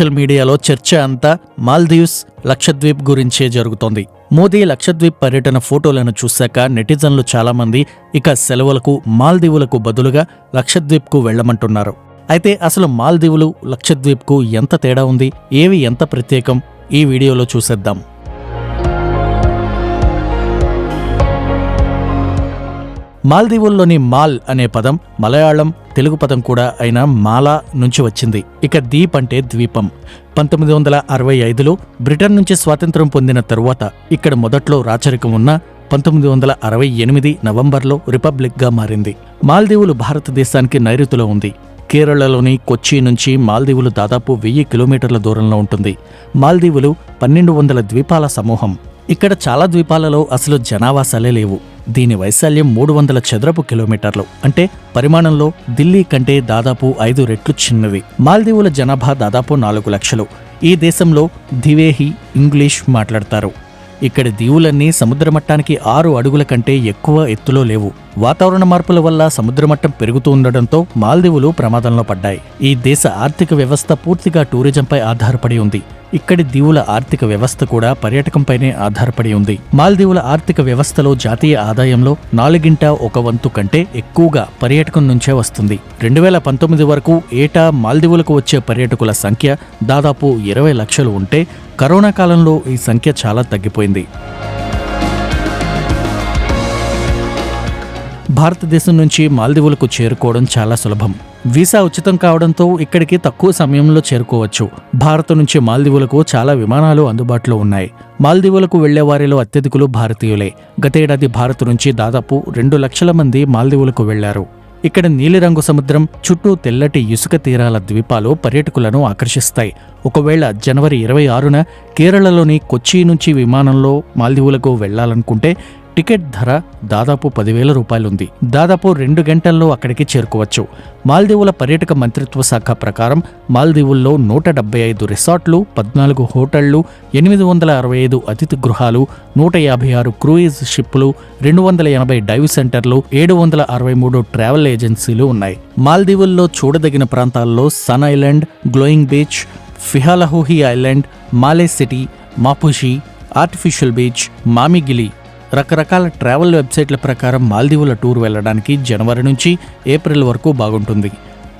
Social మీడియాలో చర్చ అంతా మాల్దీవ్స్ లక్షద్వీప్ గురించే జరుగుతోంది. మోదీ లక్షద్వీప్ పర్యటన ఫోటోలను చూశాక నెటిజన్లు చాలామంది ఇక సెలవులకు మాల్దీవులకు బదులుగా లక్షద్వీప్కు వెళ్ళమంటున్నారు అయితే అసలు మాల్దీవులు లక్షద్వీప్కు ఎంత తేడా ఉంది? ఏవి ఎంత ప్రత్యేకం? ఈ వీడియోలో చూసేద్దాం. మాల్దీవుల్లోని మాల్ అనే పదం మలయాళం తెలుగు పదం కూడా అయిన మాలా నుంచి వచ్చింది. ఇక దీప్ అంటే ద్వీపం. పంతొమ్మిది వందల అరవై ఐదులో బ్రిటన్ నుంచి స్వాతంత్రం పొందిన తరువాత ఇక్కడ మొదట్లో రాచరికం ఉన్న పంతొమ్మిది వందల అరవై ఎనిమిది నవంబర్లో రిపబ్లిక్గా మారింది. మాల్దీవులు భారతదేశానికి నైరుతిలో ఉంది. కేరళలోని కొచ్చి నుంచి మాల్దీవులు దాదాపు వెయ్యి కిలోమీటర్ల దూరంలో ఉంటుంది. మాల్దీవులు పన్నెండు వందల ద్వీపాల సమూహం. ఇక్కడ చాలా ద్వీపాలలో అసలు జనావాసాలే లేవు. దీని వైశాల్యం మూడు వందల చదరపు కిలోమీటర్లు. అంటే పరిమాణంలో ఢిల్లీ కంటే దాదాపు ఐదు రెట్లు చిన్నది మాల్దీవుల జనాభా దాదాపు నాలుగు లక్షలు. ఈ దేశంలో దివేహి ఇంగ్లీష్ మాట్లాడతారు. ఇక్కడి దీవులన్నీ సముద్రమట్టానికి ఆరు అడుగుల కంటే ఎక్కువ ఎత్తులో లేవు. వాతావరణ మార్పుల వల్ల సముద్ర మట్టం పెరుగుతూ ఉండడంతో మాల్దీవులు ప్రమాదంలో పడ్డాయి. ఈ దేశ ఆర్థిక వ్యవస్థ పూర్తిగా టూరిజంపై ఆధారపడి ఉంది. ఇక్కడి దీవుల ఆర్థిక వ్యవస్థ కూడా పర్యాటకంపైనే ఆధారపడి ఉంది. మాల్దీవుల ఆర్థిక వ్యవస్థలో జాతీయ ఆదాయంలో నాలుగింట ఒక వంతు కంటే ఎక్కువగా పర్యాటకం నుంచే వస్తుంది. రెండు వేల పంతొమ్మిది వరకు ఏటా మాల్దీవులకు వచ్చే పర్యాటకుల సంఖ్య దాదాపు ఇరవై లక్షలు ఉంటే కరోనా కాలంలో ఈ సంఖ్య చాలా తగ్గిపోయింది. భారతదేశం నుంచి మాల్దీవులకు చేరుకోవడం చాలా సులభం. వీసా ఉచితం కావడంతో ఇక్కడికి తక్కువ సమయంలో చేరుకోవచ్చు. భారత్ నుంచి మాల్దీవులకు చాలా విమానాలు అందుబాటులో ఉన్నాయి. మాల్దీవులకు వెళ్ళే వారిలో అత్యధికులు భారతీయులే. గతేడాది భారత్ నుంచి దాదాపు రెండు లక్షల మంది మాల్దీవులకు వెళ్ళారు. ఇక్కడ నీలిరంగు సముద్రం చుట్టూ తెల్లటి ఇసుక తీరాల ద్వీపాలు పర్యాటకులను ఆకర్షిస్తాయి. ఒకవేళ జనవరి ఇరవై ఆరున కేరళలోని కొచ్చి నుంచి విమానంలో మాల్దీవులకు వెళ్ళాలనుకుంటే టికెట్ ధర దాదాపు పదివేల రూపాయలుంది. దాదాపు రెండు గంటల్లో అక్కడికి చేరుకోవచ్చు. మాల్దీవుల పర్యాటక మంత్రిత్వ శాఖ ప్రకారం మాల్దీవుల్లో నూట డెబ్బై ఐదు రిసార్ట్లు పద్నాలుగు హోటళ్ళు ఎనిమిది వందల అరవై ఐదు అతిథి గృహాలు నూట యాభై ఆరు క్రూయిజ్ షిప్లు రెండు వందల ఎనభై డైవ్ సెంటర్లు ఏడు వందల అరవై మూడు ట్రావెల్ ఏజెన్సీలు ఉన్నాయి. మాల్దీవుల్లో చూడదగిన ప్రాంతాల్లో Sun Island glowing beach Fihalhohi Island Male city Maafushi artificial beach మామిగిలి రకరకాల ట్రావెల్ వెబ్సైట్ల ప్రకారం మాల్దీవుల టూర్ వెళ్ళడానికి జనవరి నుంచి ఏప్రిల్ వరకు బాగుంటుంది.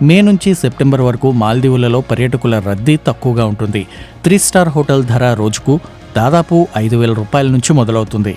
మే నుంచి సెప్టెంబర్ వరకు మాల్దీవులలో పర్యాటకుల రద్దీ తక్కువగా ఉంటుంది. త్రీ స్టార్ హోటల్ ధర రోజుకు దాదాపు ఐదు వేల రూపాయల నుంచి మొదలవుతుంది.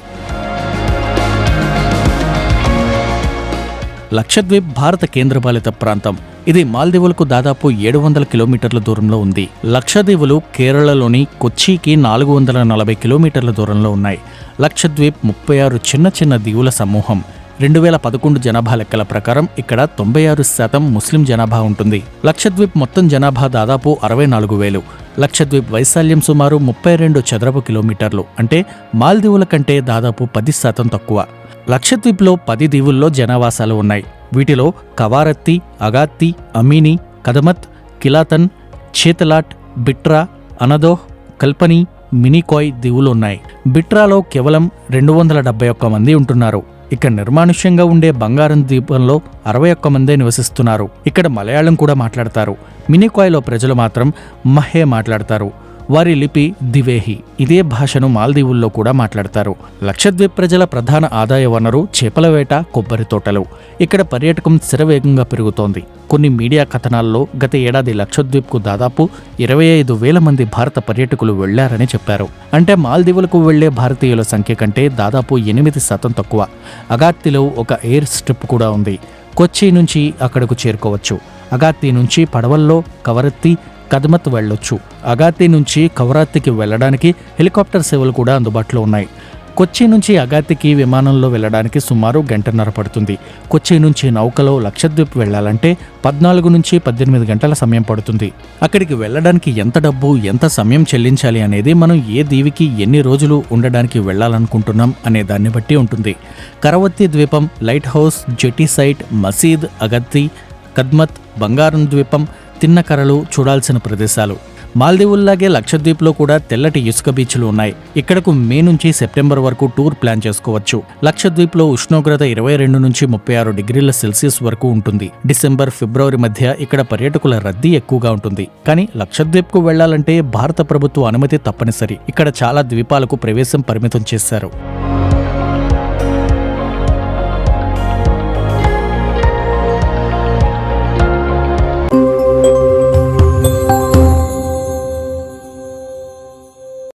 లక్షద్వీప్ భారత కేంద్రపాలిత ప్రాంతం. ఇది మాల్దీవులకు దాదాపు ఏడు వందల కిలోమీటర్ల దూరంలో ఉంది. లక్షద్వీపులు కేరళలోని కొచ్చికి నాలుగు వందల నలభై కిలోమీటర్ల దూరంలో ఉన్నాయి. లక్షద్వీప్ ముప్పై ఆరు చిన్న చిన్న దీవుల సమూహం. రెండు వేల పదకొండు జనాభా లెక్కల ప్రకారం ఇక్కడ తొంభై ఆరు శాతం ముస్లిం జనాభా ఉంటుంది. లక్షద్వీప్ మొత్తం జనాభా దాదాపు అరవై నాలుగు వేలు. లక్షద్వీప్ వైశాల్యం సుమారు ముప్పై రెండు చదరపు కిలోమీటర్లు. అంటే మాల్దీవుల కంటే దాదాపు పది శాతం తక్కువ. లక్షద్వీప్లో పది దీవుల్లో జనావాసాలు ఉన్నాయి. వీటిలో కవారత్తి అగాత్తి అమీని కదమత్ కిలాతన్ చేతలాట్ బిట్రా అనదోహ్ కల్పని మినీకాయ్ దీవులున్నాయి బిట్రాలో కేవలం రెండు వందల డెబ్బై ఒక్క మంది ఉంటున్నారు. ఇక్కడ నిర్మానుష్యంగా ఉండే బంగారం ద్వీపంలో అరవై ఒక్క మందే నివసిస్తున్నారు. ఇక్కడ మలయాళం కూడా మాట్లాడతారు. మినికాయ్లో ప్రజలు మాత్రం మహే మాట్లాడతారు. వారి లిపి దివేహి. ఇదే భాషను మాల్దీవుల్లో కూడా మాట్లాడతారు. లక్షద్వీప్ ప్రజల ప్రధాన ఆదాయ వనరు చేపల వేట కొబ్బరి తోటలు. ఇక్కడ పర్యాటకం శరవేగంగా పెరుగుతోంది. కొన్ని మీడియా కథనాల్లో గత ఏడాది లక్షద్వీప్కు దాదాపు ఇరవై ఐదు వేల మంది భారత పర్యాటకులు వెళ్ళారని చెప్పారు. అంటే మాల్దీవులకు వెళ్ళే భారతీయుల సంఖ్య కంటే దాదాపు ఎనిమిది శాతం తక్కువ. అగాత్తిలో ఒక ఎయిర్ స్ట్రిప్ కూడా ఉంది. కొచ్చి నుంచి అక్కడకు చేరుకోవచ్చు. అగాత్తి నుంచి పడవల్లో కవరత్తి కదమత్ వెళ్ళొచ్చు. అగాతి నుంచి కవరాత్తికి వెళ్ళడానికి హెలికాప్టర్ సేవలు కూడా అందుబాటులో ఉన్నాయి. కొచ్చి నుంచి అగాతికి విమానంలో వెళ్ళడానికి సుమారు గంటన్నర పడుతుంది. కొచ్చి నుంచి నౌకలో లక్షద్వీప్ వెళ్ళాలంటే పద్నాలుగు నుంచి పద్దెనిమిది గంటల సమయం పడుతుంది. అక్కడికి వెళ్ళడానికి ఎంత డబ్బు ఎంత సమయం చెల్లించాలి అనేది మనం ఏ దీవికి ఎన్ని రోజులు ఉండడానికి వెళ్ళాలనుకుంటున్నాం అనే దాన్ని బట్టి ఉంటుంది. కరవత్తి ద్వీపం లైట్ హౌస్ జెటీ సైట్ మసీద్ అగత్తి కద్మత్ బంగారం ద్వీపం తిన్న కరలు చూడాల్సిన ప్రదేశాలు. మాల్దీవుల్లాగే లక్షద్వీప్లో కూడా తెల్లటి ఇసుక బీచ్లు ఉన్నాయి. ఇక్కడకు మే నుంచి సెప్టెంబర్ వరకు టూర్ ప్లాన్ చేసుకోవచ్చు. లక్షద్వీప్లో ఉష్ణోగ్రత ఇరవై రెండు నుంచి ముప్పై ఆరు డిగ్రీల సెల్సియస్ వరకు ఉంటుంది. డిసెంబర్ ఫిబ్రవరి మధ్య ఇక్కడ పర్యాటకుల రద్దీ ఎక్కువగా ఉంటుంది. కానీ లక్షద్వీప్కు వెళ్ళాలంటే భారత ప్రభుత్వ అనుమతి తప్పనిసరి. ఇక్కడ చాలా ద్వీపాలకు ప్రవేశం పరిమితం చేశారు.